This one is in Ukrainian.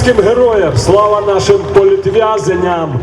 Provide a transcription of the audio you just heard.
Українським героям! Слава нашим політв'язенням!